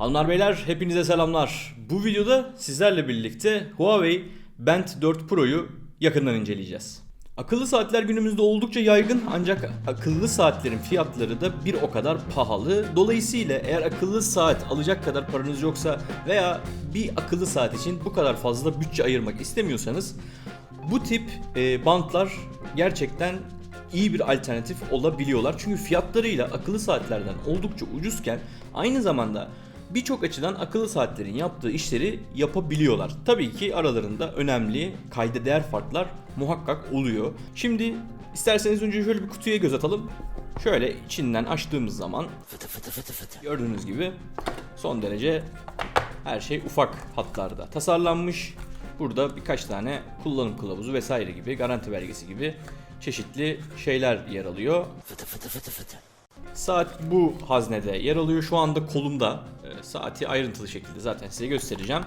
Hanımlar beyler hepinize selamlar. Bu videoda sizlerle birlikte Huawei Band 4 Pro'yu yakından inceleyeceğiz. Akıllı saatler günümüzde oldukça yaygın ancak akıllı saatlerin fiyatları da bir o kadar pahalı. Dolayısıyla eğer akıllı saat alacak kadar paranız yoksa veya bir akıllı saat için bu kadar fazla bütçe ayırmak istemiyorsanız bu tip e, bantlar gerçekten iyi bir alternatif olabiliyorlar. Çünkü fiyatlarıyla akıllı saatlerden oldukça ucuzken aynı zamanda birçok açıdan akıllı saatlerin yaptığı işleri yapabiliyorlar. Tabii ki aralarında önemli kayda değer farklar muhakkak oluyor. Şimdi isterseniz önce şöyle bir kutuya göz atalım. Şöyle içinden açtığımız zaman gördüğünüz gibi son derece her şey ufak hatlarda tasarlanmış. Burada birkaç tane kullanım kılavuzu vesaire gibi garanti belgesi gibi çeşitli şeyler yer alıyor. Saat bu haznede yer alıyor. Şu anda kolumda. Ee, saati ayrıntılı şekilde zaten size göstereceğim.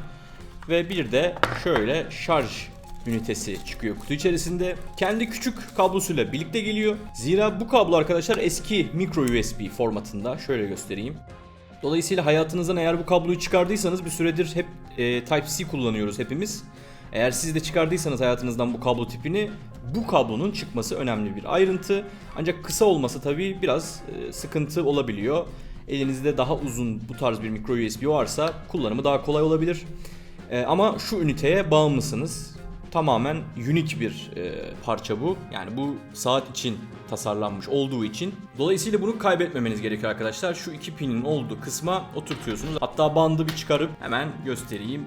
Ve bir de şöyle şarj ünitesi çıkıyor kutu içerisinde. Kendi küçük kablosuyla birlikte geliyor. Zira bu kablo arkadaşlar eski micro USB formatında. Şöyle göstereyim. Dolayısıyla hayatınızdan eğer bu kabloyu çıkardıysanız bir süredir hep e, Type-C kullanıyoruz hepimiz. Eğer siz de çıkardıysanız hayatınızdan bu kablo tipini bu kablonun çıkması önemli bir ayrıntı. Ancak kısa olması tabii biraz e, sıkıntı olabiliyor. Elinizde daha uzun bu tarz bir micro USB varsa kullanımı daha kolay olabilir. E, ama şu üniteye bağımlısınız. Tamamen unik bir e, parça bu. Yani bu saat için tasarlanmış olduğu için. Dolayısıyla bunu kaybetmemeniz gerekiyor arkadaşlar. Şu iki pinin olduğu kısma oturtuyorsunuz. Hatta bandı bir çıkarıp hemen göstereyim.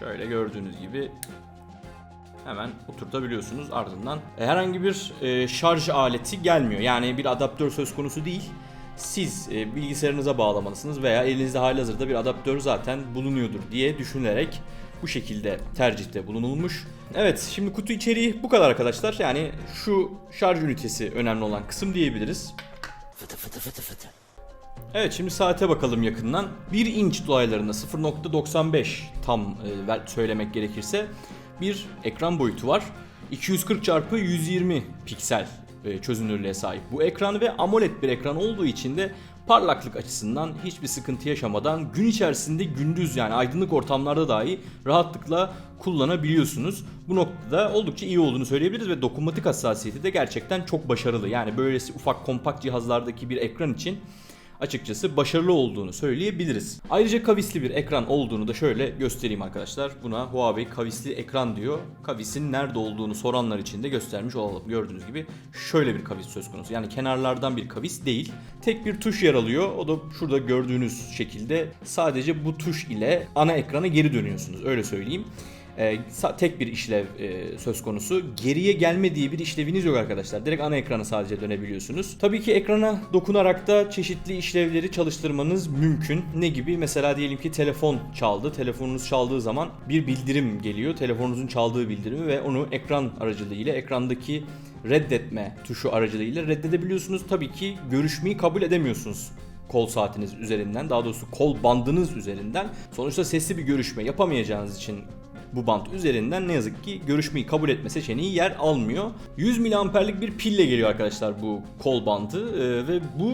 Şöyle gördüğünüz gibi hemen oturtabiliyorsunuz ardından. e, Herhangi bir e, şarj aleti gelmiyor. Yani bir adaptör söz konusu değil. Siz e, bilgisayarınıza bağlamalısınız veya elinizde halihazırda bir adaptör zaten bulunuyordur diye düşünülerek bu şekilde tercihte bulunulmuş. Evet şimdi kutu içeriği bu kadar arkadaşlar. Yani şu şarj ünitesi önemli olan kısım diyebiliriz. Evet şimdi saate bakalım yakından. 1 inç dolaylarında 0.95 tam e, söylemek gerekirse bir ekran boyutu var. 240 çarpı 120 piksel e, çözünürlüğe sahip bu ekran ve AMOLED bir ekran olduğu için de parlaklık açısından hiçbir sıkıntı yaşamadan gün içerisinde gündüz yani aydınlık ortamlarda dahi rahatlıkla kullanabiliyorsunuz. Bu noktada oldukça iyi olduğunu söyleyebiliriz ve dokunmatik hassasiyeti de gerçekten çok başarılı. Yani böylesi ufak kompakt cihazlardaki bir ekran için açıkçası başarılı olduğunu söyleyebiliriz. Ayrıca kavisli bir ekran olduğunu da şöyle göstereyim arkadaşlar. Buna Huawei kavisli ekran diyor. Kavisin nerede olduğunu soranlar için de göstermiş olalım. Gördüğünüz gibi şöyle bir kavis söz konusu. Yani kenarlardan bir kavis değil. Tek bir tuş yer alıyor. O da şurada gördüğünüz şekilde sadece bu tuş ile ana ekrana geri dönüyorsunuz. Öyle söyleyeyim. Sa- tek bir işlev e, söz konusu. Geriye gelme diye bir işleviniz yok arkadaşlar. Direkt ana ekrana sadece dönebiliyorsunuz. Tabii ki ekrana dokunarak da çeşitli işlevleri çalıştırmanız mümkün. Ne gibi? Mesela diyelim ki telefon çaldı. Telefonunuz çaldığı zaman bir bildirim geliyor. Telefonunuzun çaldığı bildirimi ve onu ekran aracılığıyla ekrandaki reddetme tuşu aracılığıyla reddedebiliyorsunuz. Tabii ki görüşmeyi kabul edemiyorsunuz kol saatiniz üzerinden daha doğrusu kol bandınız üzerinden sonuçta sesli bir görüşme yapamayacağınız için bu bant üzerinden ne yazık ki görüşmeyi kabul etme seçeneği yer almıyor. 100 miliamperlik bir pille geliyor arkadaşlar bu kol bandı ee, ve bu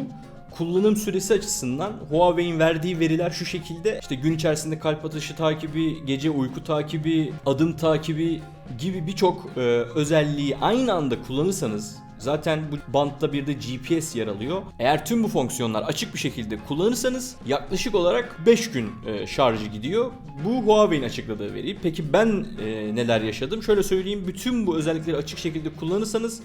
kullanım süresi açısından Huawei'in verdiği veriler şu şekilde işte gün içerisinde kalp atışı takibi, gece uyku takibi, adım takibi gibi birçok e, özelliği aynı anda kullanırsanız Zaten bu bantta bir de GPS yer alıyor. Eğer tüm bu fonksiyonlar açık bir şekilde kullanırsanız yaklaşık olarak 5 gün e, şarjı gidiyor. Bu Huawei'in açıkladığı veri. Peki ben e, neler yaşadım? Şöyle söyleyeyim. Bütün bu özellikleri açık şekilde kullanırsanız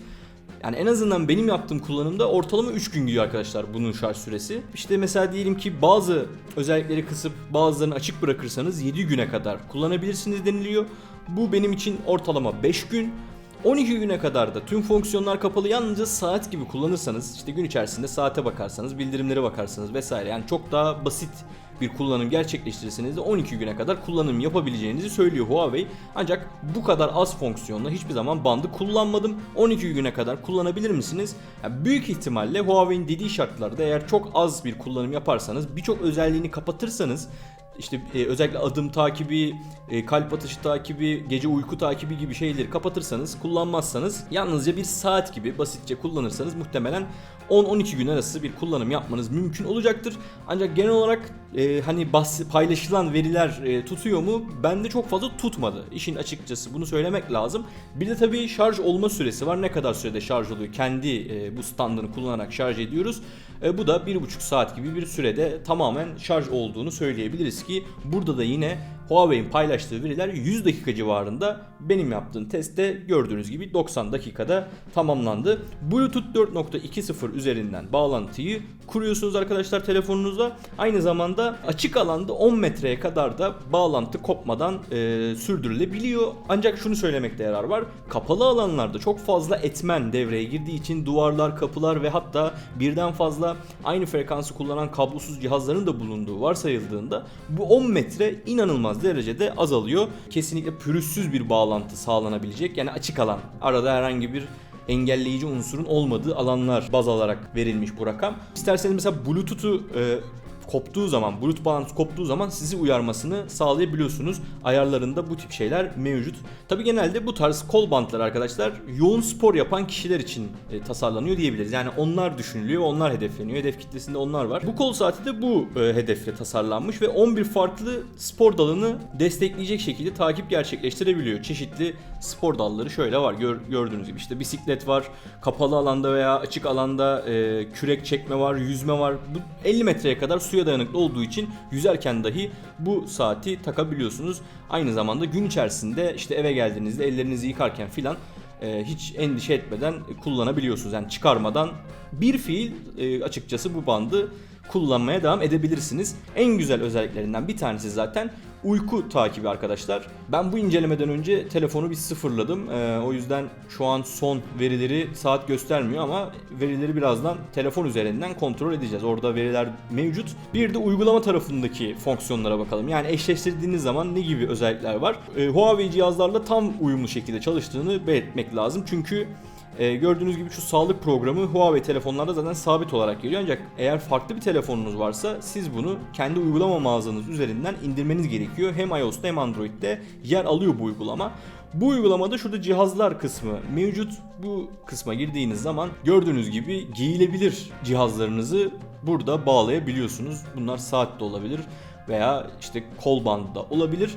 yani en azından benim yaptığım kullanımda ortalama 3 gün gidiyor arkadaşlar bunun şarj süresi. İşte mesela diyelim ki bazı özellikleri kısıp bazılarını açık bırakırsanız 7 güne kadar kullanabilirsiniz deniliyor. Bu benim için ortalama 5 gün. 12 güne kadar da tüm fonksiyonlar kapalı yalnızca saat gibi kullanırsanız işte gün içerisinde saate bakarsanız bildirimlere bakarsanız vesaire yani çok daha basit bir kullanım gerçekleştirirseniz de 12 güne kadar kullanım yapabileceğinizi söylüyor Huawei. Ancak bu kadar az fonksiyonla hiçbir zaman bandı kullanmadım. 12 güne kadar kullanabilir misiniz? Yani büyük ihtimalle Huawei'nin dediği şartlarda eğer çok az bir kullanım yaparsanız birçok özelliğini kapatırsanız işte e, özellikle adım takibi, e, kalp atışı takibi, gece uyku takibi gibi şeyleri kapatırsanız, kullanmazsanız yalnızca bir saat gibi basitçe kullanırsanız muhtemelen 10-12 gün arası bir kullanım yapmanız mümkün olacaktır. Ancak genel olarak e, hani bahs- paylaşılan veriler e, tutuyor mu? Bende çok fazla tutmadı. İşin açıkçası bunu söylemek lazım. Bir de tabii şarj olma süresi var. Ne kadar sürede şarj oluyor? Kendi e, bu standını kullanarak şarj ediyoruz. E, bu da 1,5 saat gibi bir sürede tamamen şarj olduğunu söyleyebiliriz ki burada da yine Huawei'in paylaştığı veriler 100 dakika civarında benim yaptığım testte gördüğünüz gibi 90 dakikada tamamlandı. Bluetooth 4.2.0 üzerinden bağlantıyı kuruyorsunuz arkadaşlar telefonunuzla. Aynı zamanda açık alanda 10 metreye kadar da bağlantı kopmadan e, sürdürülebiliyor. Ancak şunu söylemekte yarar var. Kapalı alanlarda çok fazla etmen devreye girdiği için duvarlar, kapılar ve hatta birden fazla aynı frekansı kullanan kablosuz cihazların da bulunduğu varsayıldığında bu 10 metre inanılmaz derecede azalıyor. Kesinlikle pürüzsüz bir bağlantı sağlanabilecek. Yani açık alan. Arada herhangi bir engelleyici unsurun olmadığı alanlar baz alarak verilmiş bu rakam. İsterseniz mesela Bluetooth'u e, koptuğu zaman, Bluetooth bağlantısı koptuğu zaman sizi uyarmasını sağlayabiliyorsunuz. Ayarlarında bu tip şeyler mevcut. Tabi genelde bu tarz kol bantları arkadaşlar yoğun spor yapan kişiler için e, tasarlanıyor diyebiliriz. Yani onlar düşünülüyor, onlar hedefleniyor. Hedef kitlesinde onlar var. Bu kol saati de bu e, hedefle tasarlanmış ve 11 farklı spor dalını destekleyecek şekilde takip gerçekleştirebiliyor. Çeşitli spor dalları şöyle var. Gör, gördüğünüz gibi işte bisiklet var, kapalı alanda veya açık alanda e, kürek çekme var, yüzme var. Bu 50 metreye kadar suya dayanıklı olduğu için yüzerken dahi bu saati takabiliyorsunuz. Aynı zamanda gün içerisinde işte eve geldiğinizde ellerinizi yıkarken filan e, hiç endişe etmeden kullanabiliyorsunuz. Yani çıkarmadan bir fiil e, açıkçası bu bandı kullanmaya devam edebilirsiniz. En güzel özelliklerinden bir tanesi zaten uyku takibi arkadaşlar. Ben bu incelemeden önce telefonu bir sıfırladım. Ee, o yüzden şu an son verileri saat göstermiyor ama verileri birazdan telefon üzerinden kontrol edeceğiz. Orada veriler mevcut. Bir de uygulama tarafındaki fonksiyonlara bakalım. Yani eşleştirdiğiniz zaman ne gibi özellikler var? Ee, Huawei cihazlarla tam uyumlu şekilde çalıştığını belirtmek lazım. Çünkü ee, gördüğünüz gibi şu sağlık programı Huawei telefonlarda zaten sabit olarak geliyor ancak eğer farklı bir telefonunuz varsa siz bunu kendi uygulama mağazanız üzerinden indirmeniz gerekiyor. Hem iOS'ta hem Android'de yer alıyor bu uygulama. Bu uygulamada şurada cihazlar kısmı mevcut. Bu kısma girdiğiniz zaman gördüğünüz gibi giyilebilir cihazlarınızı burada bağlayabiliyorsunuz. Bunlar saat de olabilir veya işte kol bandı da olabilir.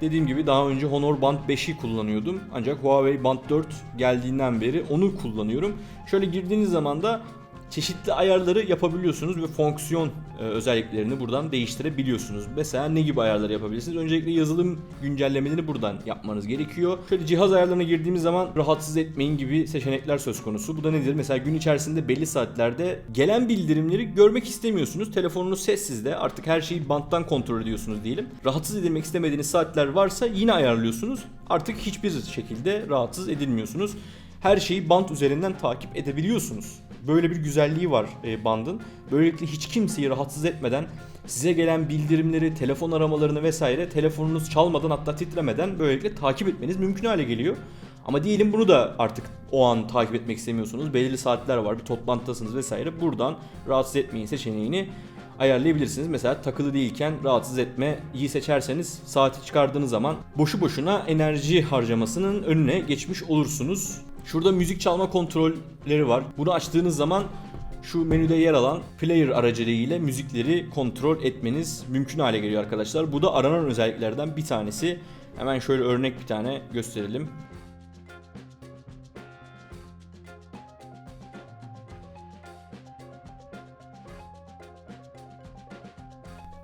Dediğim gibi daha önce Honor Band 5'i kullanıyordum. Ancak Huawei Band 4 geldiğinden beri onu kullanıyorum. Şöyle girdiğiniz zaman da çeşitli ayarları yapabiliyorsunuz ve fonksiyon e, özelliklerini buradan değiştirebiliyorsunuz. Mesela ne gibi ayarlar yapabilirsiniz? Öncelikle yazılım güncellemelerini buradan yapmanız gerekiyor. Şöyle cihaz ayarlarına girdiğimiz zaman rahatsız etmeyin gibi seçenekler söz konusu. Bu da nedir? Mesela gün içerisinde belli saatlerde gelen bildirimleri görmek istemiyorsunuz. Telefonunuz sessizde artık her şeyi banttan kontrol ediyorsunuz diyelim. Rahatsız edilmek istemediğiniz saatler varsa yine ayarlıyorsunuz. Artık hiçbir şekilde rahatsız edilmiyorsunuz. Her şeyi bant üzerinden takip edebiliyorsunuz. Böyle bir güzelliği var e, bandın. Böylelikle hiç kimseyi rahatsız etmeden size gelen bildirimleri, telefon aramalarını vesaire telefonunuz çalmadan hatta titremeden böylelikle takip etmeniz mümkün hale geliyor. Ama diyelim bunu da artık o an takip etmek istemiyorsunuz. Belirli saatler var, bir toplantıdasınız vesaire. Buradan rahatsız etmeyin seçeneğini ayarlayabilirsiniz. Mesela takılı değilken rahatsız etme iyi seçerseniz saati çıkardığınız zaman boşu boşuna enerji harcamasının önüne geçmiş olursunuz. Şurada müzik çalma kontrolleri var. Bunu açtığınız zaman şu menüde yer alan player aracılığıyla müzikleri kontrol etmeniz mümkün hale geliyor arkadaşlar. Bu da aranan özelliklerden bir tanesi. Hemen şöyle örnek bir tane gösterelim.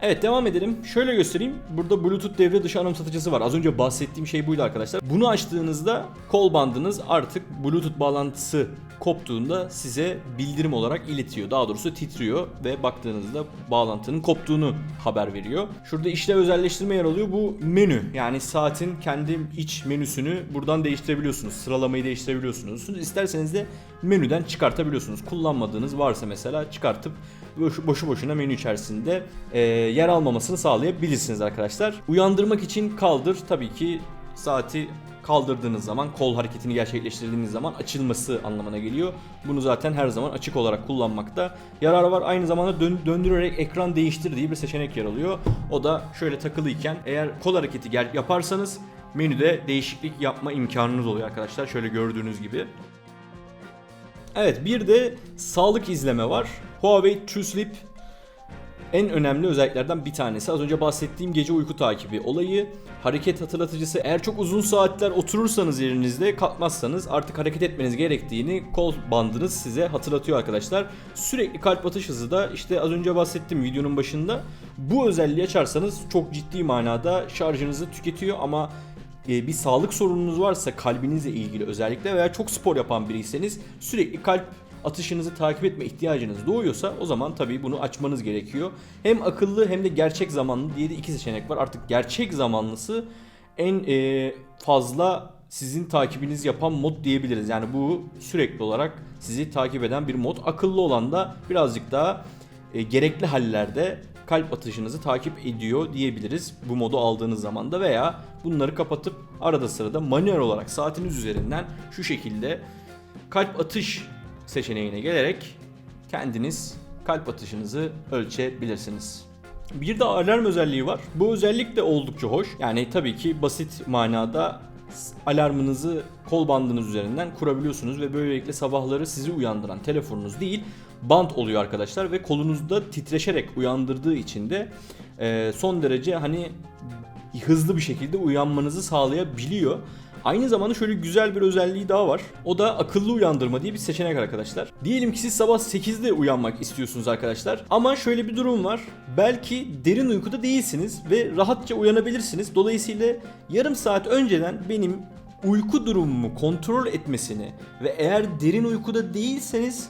Evet devam edelim. Şöyle göstereyim. Burada Bluetooth devre dışı anımsatıcısı var. Az önce bahsettiğim şey buydu arkadaşlar. Bunu açtığınızda kol bandınız artık Bluetooth bağlantısı koptuğunda size bildirim olarak iletiyor. Daha doğrusu titriyor ve baktığınızda bağlantının koptuğunu haber veriyor. Şurada işlev özelleştirme yer alıyor. Bu menü yani saatin kendi iç menüsünü buradan değiştirebiliyorsunuz. Sıralamayı değiştirebiliyorsunuz. İsterseniz de menüden çıkartabiliyorsunuz. Kullanmadığınız varsa mesela çıkartıp boşu, boşu boşuna menü içerisinde e, yer almamasını sağlayabilirsiniz arkadaşlar. Uyandırmak için kaldır tabii ki saati kaldırdığınız zaman, kol hareketini gerçekleştirdiğiniz zaman açılması anlamına geliyor. Bunu zaten her zaman açık olarak kullanmakta yarar var. Aynı zamanda dön- döndürerek ekran değiştir diye bir seçenek yer alıyor. O da şöyle takılıyken eğer kol hareketi yaparsanız menüde değişiklik yapma imkanınız oluyor arkadaşlar. Şöyle gördüğünüz gibi. Evet bir de sağlık izleme var. Huawei True Sleep en önemli özelliklerden bir tanesi. Az önce bahsettiğim gece uyku takibi olayı. Hareket hatırlatıcısı eğer çok uzun saatler oturursanız yerinizde kalkmazsanız artık hareket etmeniz gerektiğini kol bandınız size hatırlatıyor arkadaşlar. Sürekli kalp atış hızı da işte az önce bahsettim videonun başında. Bu özelliği açarsanız çok ciddi manada şarjınızı tüketiyor ama bir sağlık sorununuz varsa kalbinizle ilgili özellikle veya çok spor yapan biriyseniz sürekli kalp atışınızı takip etme ihtiyacınız doğuyorsa o zaman tabii bunu açmanız gerekiyor. Hem akıllı hem de gerçek zamanlı diye de iki seçenek var. Artık gerçek zamanlısı en e, fazla sizin takibiniz yapan mod diyebiliriz. Yani bu sürekli olarak sizi takip eden bir mod. Akıllı olan da birazcık daha e, gerekli hallerde kalp atışınızı takip ediyor diyebiliriz bu modu aldığınız zaman da veya bunları kapatıp arada sırada manuel olarak saatiniz üzerinden şu şekilde kalp atış seçeneğine gelerek kendiniz kalp atışınızı ölçebilirsiniz. Bir de alarm özelliği var. Bu özellik de oldukça hoş. Yani tabii ki basit manada alarmınızı kol bandınız üzerinden kurabiliyorsunuz ve böylelikle sabahları sizi uyandıran telefonunuz değil band oluyor arkadaşlar ve kolunuzda titreşerek uyandırdığı için de e, son derece hani hızlı bir şekilde uyanmanızı sağlayabiliyor. Aynı zamanda şöyle güzel bir özelliği daha var. O da akıllı uyandırma diye bir seçenek arkadaşlar. Diyelim ki siz sabah 8'de uyanmak istiyorsunuz arkadaşlar. Ama şöyle bir durum var. Belki derin uykuda değilsiniz ve rahatça uyanabilirsiniz. Dolayısıyla yarım saat önceden benim uyku durumumu kontrol etmesini ve eğer derin uykuda değilseniz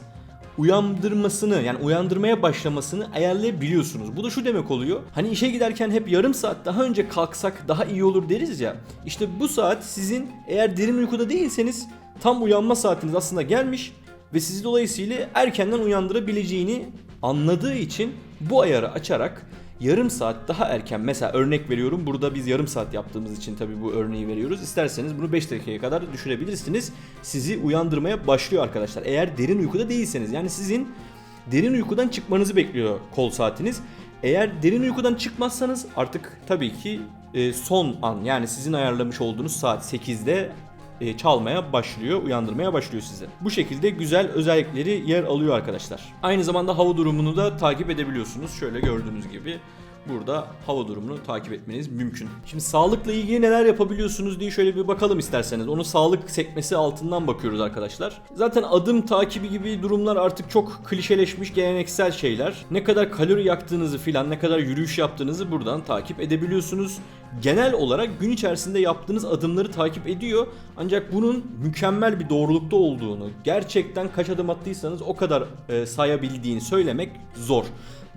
uyandırmasını yani uyandırmaya başlamasını ayarlayabiliyorsunuz. Bu da şu demek oluyor. Hani işe giderken hep yarım saat daha önce kalksak daha iyi olur deriz ya. İşte bu saat sizin eğer derin uykuda değilseniz tam uyanma saatiniz aslında gelmiş ve sizi dolayısıyla erkenden uyandırabileceğini anladığı için bu ayarı açarak yarım saat daha erken mesela örnek veriyorum burada biz yarım saat yaptığımız için tabii bu örneği veriyoruz. İsterseniz bunu 5 dakikaya kadar düşürebilirsiniz. Sizi uyandırmaya başlıyor arkadaşlar. Eğer derin uykuda değilseniz yani sizin derin uykudan çıkmanızı bekliyor kol saatiniz. Eğer derin uykudan çıkmazsanız artık tabii ki e, son an yani sizin ayarlamış olduğunuz saat 8'de e, çalmaya başlıyor, uyandırmaya başlıyor sizi. Bu şekilde güzel özellikleri yer alıyor arkadaşlar. Aynı zamanda hava durumunu da takip edebiliyorsunuz. Şöyle gördüğünüz gibi burada hava durumunu takip etmeniz mümkün. Şimdi sağlıkla ilgili neler yapabiliyorsunuz diye şöyle bir bakalım isterseniz. Onu sağlık sekmesi altından bakıyoruz arkadaşlar. Zaten adım takibi gibi durumlar artık çok klişeleşmiş geleneksel şeyler. Ne kadar kalori yaktığınızı filan, ne kadar yürüyüş yaptığınızı buradan takip edebiliyorsunuz. Genel olarak gün içerisinde yaptığınız adımları takip ediyor. Ancak bunun mükemmel bir doğrulukta olduğunu, gerçekten kaç adım attıysanız o kadar e, sayabildiğini söylemek zor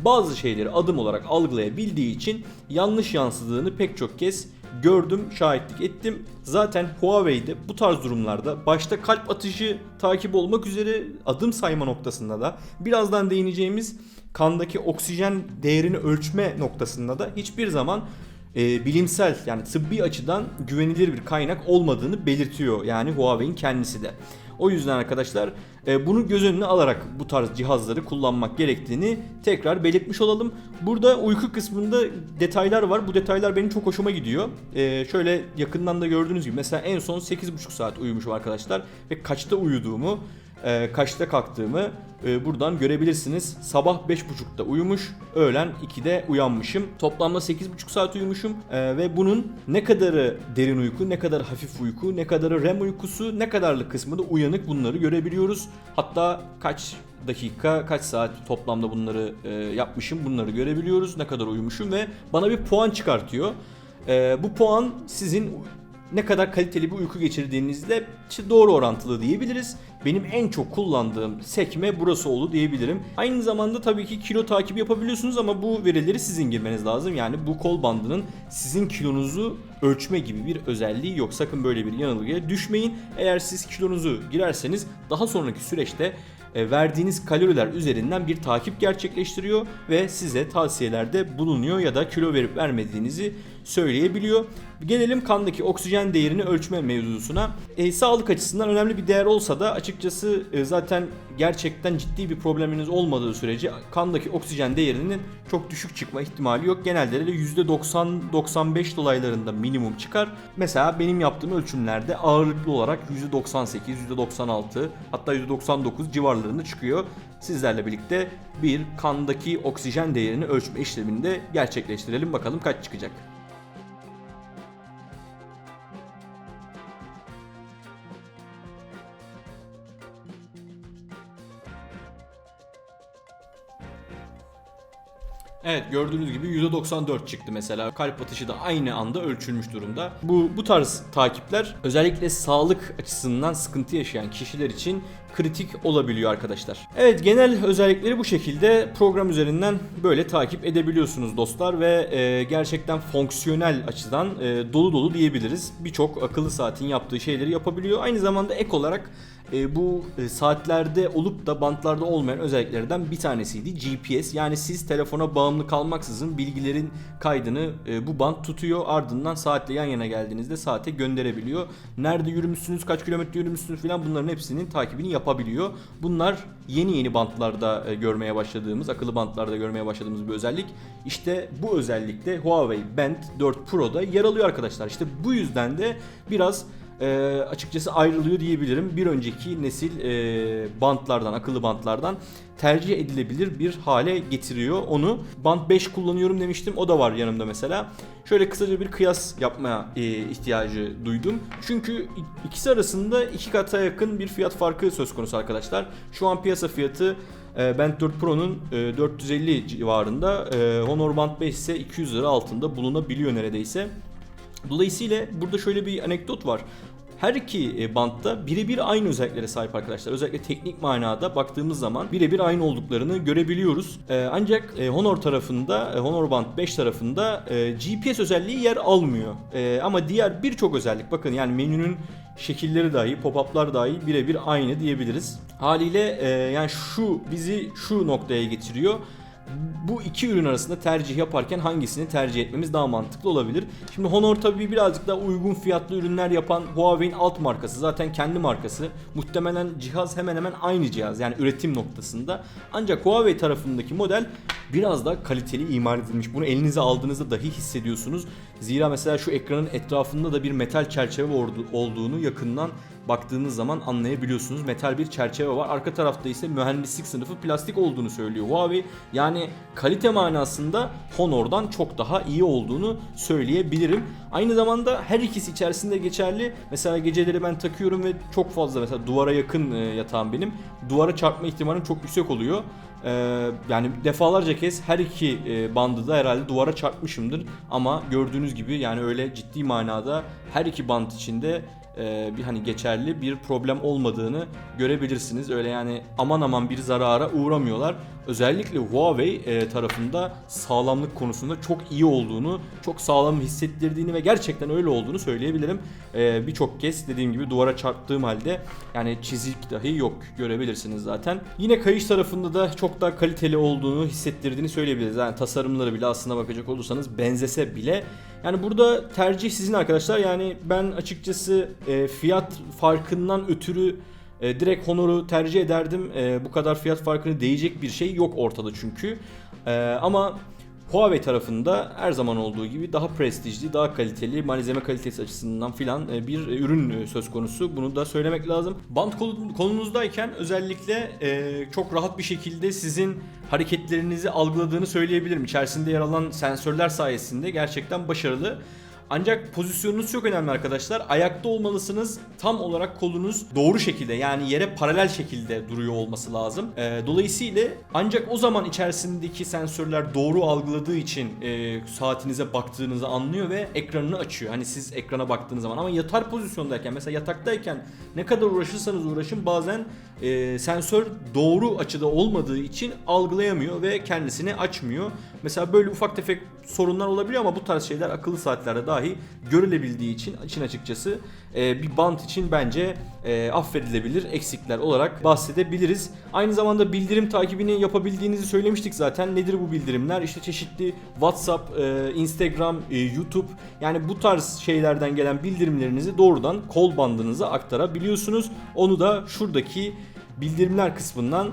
bazı şeyleri adım olarak algılayabildiği için yanlış yansıdığını pek çok kez gördüm, şahitlik ettim. Zaten Huawei'de bu tarz durumlarda başta kalp atışı takip olmak üzere adım sayma noktasında da birazdan değineceğimiz kandaki oksijen değerini ölçme noktasında da hiçbir zaman e, bilimsel yani tıbbi açıdan güvenilir bir kaynak olmadığını belirtiyor yani Huawei'in kendisi de. O yüzden arkadaşlar e, bunu göz önüne alarak bu tarz cihazları kullanmak gerektiğini tekrar belirtmiş olalım. Burada uyku kısmında detaylar var. Bu detaylar benim çok hoşuma gidiyor. E, şöyle yakından da gördüğünüz gibi mesela en son 8,5 saat uyumuşum arkadaşlar ve kaçta uyuduğumu e, kaçta kalktığımı e, buradan görebilirsiniz. Sabah 5.30'da uyumuş, öğlen 2'de uyanmışım. Toplamda 8.5 saat uyumuşum e, ve bunun ne kadarı derin uyku, ne kadar hafif uyku, ne kadarı REM uykusu, ne kadarlık kısmı da uyanık bunları görebiliyoruz. Hatta kaç dakika, kaç saat toplamda bunları e, yapmışım bunları görebiliyoruz. Ne kadar uyumuşum ve bana bir puan çıkartıyor. E, bu puan sizin ne kadar kaliteli bir uyku geçirdiğinizle doğru orantılı diyebiliriz. Benim en çok kullandığım sekme burası oldu diyebilirim. Aynı zamanda tabii ki kilo takibi yapabiliyorsunuz ama bu verileri sizin girmeniz lazım. Yani bu kol bandının sizin kilonuzu ölçme gibi bir özelliği yok. Sakın böyle bir yanılgıya düşmeyin. Eğer siz kilonuzu girerseniz daha sonraki süreçte e, verdiğiniz kaloriler üzerinden bir takip gerçekleştiriyor ve size tavsiyelerde bulunuyor ya da kilo verip vermediğinizi söyleyebiliyor. Gelelim kandaki oksijen değerini ölçme mevzusuna. E, sağlık açısından önemli bir değer olsa da açıkçası e, zaten gerçekten ciddi bir probleminiz olmadığı sürece kandaki oksijen değerinin çok düşük çıkma ihtimali yok. Genelde de %90-95 dolaylarında minimum çıkar. Mesela benim yaptığım ölçümlerde ağırlıklı olarak %98, %96 hatta %99 civarlarında çıkıyor. Sizlerle birlikte bir kandaki oksijen değerini ölçme işlemini de gerçekleştirelim. Bakalım kaç çıkacak. Evet gördüğünüz gibi %94 çıktı mesela. Kalp atışı da aynı anda ölçülmüş durumda. Bu bu tarz takipler özellikle sağlık açısından sıkıntı yaşayan kişiler için kritik olabiliyor arkadaşlar. Evet genel özellikleri bu şekilde program üzerinden böyle takip edebiliyorsunuz dostlar ve e, gerçekten fonksiyonel açıdan e, dolu dolu diyebiliriz. Birçok akıllı saatin yaptığı şeyleri yapabiliyor. Aynı zamanda ek olarak e, bu e, saatlerde olup da bantlarda olmayan özelliklerden bir tanesiydi GPS. Yani siz telefona bağımlı kalmaksızın bilgilerin kaydını e, bu bant tutuyor. Ardından saatle yan yana geldiğinizde saate gönderebiliyor. Nerede yürümüşsünüz, kaç kilometre yürümüşsünüz falan bunların hepsinin takibini yapabiliyor. Bunlar yeni yeni bantlarda e, görmeye başladığımız, akıllı bantlarda görmeye başladığımız bir özellik. İşte bu özellikle Huawei Band 4 Pro'da yer alıyor arkadaşlar. İşte bu yüzden de biraz e, açıkçası ayrılıyor diyebilirim. Bir önceki nesil e, bantlardan, akıllı bantlardan tercih edilebilir bir hale getiriyor onu. Band 5 kullanıyorum demiştim. O da var yanımda mesela. Şöyle kısaca bir kıyas yapmaya e, ihtiyacı duydum. Çünkü ikisi arasında iki kata yakın bir fiyat farkı söz konusu arkadaşlar. Şu an piyasa fiyatı e, Band 4 Pro'nun e, 450 civarında. E, Honor Band 5 ise 200 lira altında bulunabiliyor neredeyse. Dolayısıyla burada şöyle bir anekdot var. Her iki e, bantta birebir aynı özelliklere sahip arkadaşlar. Özellikle teknik manada baktığımız zaman birebir aynı olduklarını görebiliyoruz. Ee, ancak e, Honor tarafında, e, Honor Band 5 tarafında e, GPS özelliği yer almıyor. E, ama diğer birçok özellik bakın yani menünün şekilleri dahi, pop-up'lar dahi birebir aynı diyebiliriz. Haliyle e, yani şu bizi şu noktaya getiriyor bu iki ürün arasında tercih yaparken hangisini tercih etmemiz daha mantıklı olabilir? Şimdi Honor tabii birazcık daha uygun fiyatlı ürünler yapan Huawei'in alt markası. Zaten kendi markası. Muhtemelen cihaz hemen hemen aynı cihaz. Yani üretim noktasında. Ancak Huawei tarafındaki model biraz daha kaliteli imal edilmiş. Bunu elinize aldığınızda dahi hissediyorsunuz. Zira mesela şu ekranın etrafında da bir metal çerçeve olduğunu yakından baktığınız zaman anlayabiliyorsunuz. Metal bir çerçeve var. Arka tarafta ise mühendislik sınıfı plastik olduğunu söylüyor Huawei. Yani kalite manasında Honor'dan çok daha iyi olduğunu söyleyebilirim. Aynı zamanda her ikisi içerisinde geçerli. Mesela geceleri ben takıyorum ve çok fazla mesela duvara yakın e, yatağım benim. Duvara çarpma ihtimalim çok yüksek oluyor. Ee, yani defalarca kez her iki e, bandı da herhalde duvara çarpmışımdır. Ama gördüğünüz gibi yani öyle ciddi manada her iki band içinde e, bir hani geçerli bir problem olmadığını görebilirsiniz. Öyle yani aman aman bir zarara uğramıyorlar. Özellikle Huawei e, tarafında sağlamlık konusunda çok iyi olduğunu, çok sağlam hissettirdiğini ve gerçekten öyle olduğunu söyleyebilirim. E, Birçok kez dediğim gibi duvara çarptığım halde yani çizik dahi yok görebilirsiniz zaten. Yine kayış tarafında da çok daha kaliteli olduğunu hissettirdiğini söyleyebiliriz. Yani tasarımları bile aslına bakacak olursanız benzese bile yani burada tercih sizin arkadaşlar. Yani ben açıkçası e, fiyat farkından ötürü e, direkt Honor'u tercih ederdim. E, bu kadar fiyat farkını değecek bir şey yok ortada çünkü. E, ama Huawei tarafında her zaman olduğu gibi daha prestijli, daha kaliteli, malzeme kalitesi açısından filan e, bir ürün e, söz konusu. Bunu da söylemek lazım. Bant kolunuzdayken özellikle e, çok rahat bir şekilde sizin hareketlerinizi algıladığını söyleyebilirim. İçerisinde yer alan sensörler sayesinde gerçekten başarılı. Ancak pozisyonunuz çok önemli arkadaşlar. Ayakta olmalısınız. Tam olarak kolunuz doğru şekilde yani yere paralel şekilde duruyor olması lazım. E, dolayısıyla ancak o zaman içerisindeki sensörler doğru algıladığı için e, saatinize baktığınızı anlıyor ve ekranını açıyor. Hani siz ekrana baktığınız zaman ama yatar pozisyondayken mesela yataktayken ne kadar uğraşırsanız uğraşın bazen e, sensör doğru açıda olmadığı için algılayamıyor ve kendisini açmıyor. Mesela böyle ufak tefek sorunlar olabiliyor ama bu tarz şeyler akıllı saatlerde dahi görülebildiği için için açıkçası e, bir bant için bence e, affedilebilir eksikler olarak bahsedebiliriz. Aynı zamanda bildirim takibini yapabildiğinizi söylemiştik zaten. Nedir bu bildirimler? İşte çeşitli WhatsApp, e, Instagram, e, YouTube yani bu tarz şeylerden gelen bildirimlerinizi doğrudan kol bandınıza aktarabiliyorsunuz. Onu da şuradaki bildirimler kısmından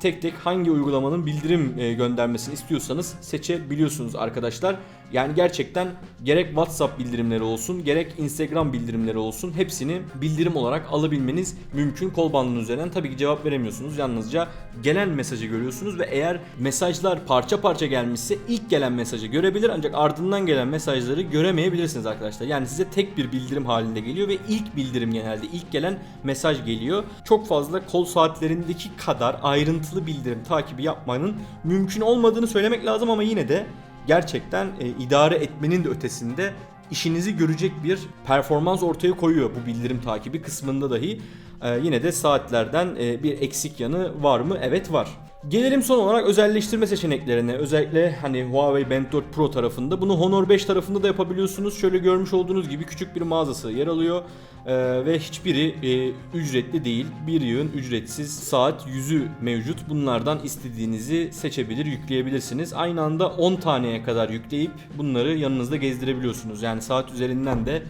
tek tek hangi uygulamanın bildirim e, göndermesini istiyorsanız seçebiliyorsunuz arkadaşlar. Yani gerçekten gerek WhatsApp bildirimleri olsun gerek Instagram bildirimleri olsun hepsini bildirim olarak alabilmeniz mümkün. Kol bandının üzerinden tabii ki cevap veremiyorsunuz. Yalnızca gelen mesajı görüyorsunuz ve eğer mesajlar parça parça gelmişse ilk gelen mesajı görebilir ancak ardından gelen mesajları göremeyebilirsiniz arkadaşlar. Yani size tek bir bildirim halinde geliyor ve ilk bildirim genelde ilk gelen mesaj geliyor. Çok fazla kol saatlerindeki kadar ayrıntılı bildirim takibi yapmanın mümkün olmadığını söylemek lazım ama yine de gerçekten e, idare etmenin de ötesinde işinizi görecek bir performans ortaya koyuyor bu bildirim takibi kısmında dahi. E, yine de saatlerden e, bir eksik yanı var mı? Evet var. Gelelim son olarak özelleştirme seçeneklerine. Özellikle hani Huawei Band 4 Pro tarafında. Bunu Honor 5 tarafında da yapabiliyorsunuz. Şöyle görmüş olduğunuz gibi küçük bir mağazası yer alıyor. Ee, ve hiçbiri e, ücretli değil. Bir yığın ücretsiz saat yüzü mevcut. Bunlardan istediğinizi seçebilir, yükleyebilirsiniz. Aynı anda 10 taneye kadar yükleyip bunları yanınızda gezdirebiliyorsunuz. Yani saat üzerinden de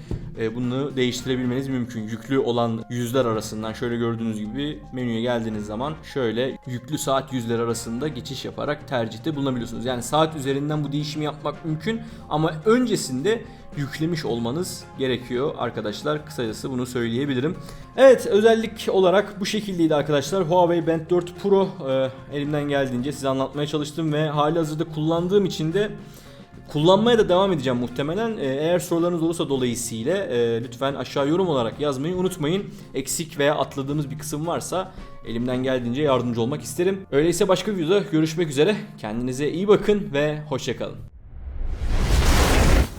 bunu değiştirebilmeniz mümkün. Yüklü olan yüzler arasından şöyle gördüğünüz gibi menüye geldiğiniz zaman şöyle yüklü saat yüzler arasında geçiş yaparak tercihte bulunabiliyorsunuz. Yani saat üzerinden bu değişimi yapmak mümkün ama öncesinde yüklemiş olmanız gerekiyor arkadaşlar. Kısacası bunu söyleyebilirim. Evet özellik olarak bu şekildeydi arkadaşlar. Huawei Band 4 Pro e, elimden geldiğince size anlatmaya çalıştım ve hali hazırda kullandığım için de Kullanmaya da devam edeceğim muhtemelen. Ee, Eğer sorularınız olursa dolayısıyla e, lütfen aşağı yorum olarak yazmayı unutmayın. Eksik veya atladığımız bir kısım varsa elimden geldiğince yardımcı olmak isterim. Öyleyse başka bir videoda görüşmek üzere. Kendinize iyi bakın ve hoşçakalın.